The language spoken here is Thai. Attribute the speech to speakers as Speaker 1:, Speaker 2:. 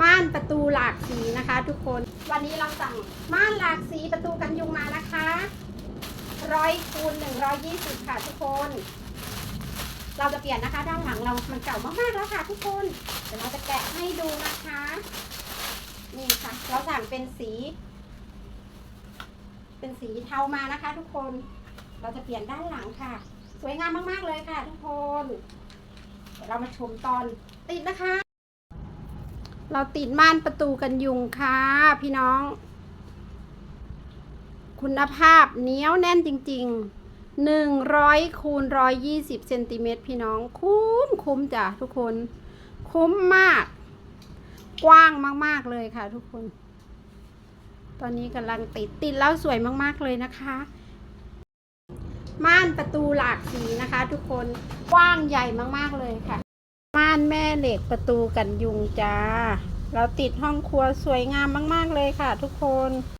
Speaker 1: ม่านประตูหลากสีนะคะ ทุกคน วันนี้เราสั่งม่านหลากสีประตูกันยุงมานะคะร้อยคูณหนึ่งร้อยยี่สิบค่ะทุกคน เราจะเปลี่ยนนะคะ ด้านหลังเรามันเก่ามากๆแล้วค่ะ ทุกคนเดี๋ยวเราจะแกะให้ดูนะคะ นี่ค่ะ เราสั่งเป็นสี เป็นสีเทามานะคะ ทุกคน เราจะเปลี่ยนด้านหลังค่ะ สวยงามมากๆเลยค่ะ ทุกคนเดี๋ยวเรามาชมตอนติดนะคะ เราติดม่านประตูกันยุงค่ะพี่น้อง คุณภาพเนี้ยวแน่นจริงๆหนึ่งร้อยคูณร้อยยี่สิบเซนติเมตรพี่น้อง คุ้มคุ้มจ้ะทุกคน คุ้มมาก กว้างมาก ๆ เลยค่ะทุกคน ตอนนี้กำลังติดติดแล้วสวยมากๆเลยนะคะ ม่านประตูหลากสีนะคะ ทุกคนกว้างใหญ่มากๆเลยค่ะ ม่านแม่เหล็กประตูกันยุงจ้า เราติดห้องครัวสวยงามมาก ๆ เลยค่ะทุกคน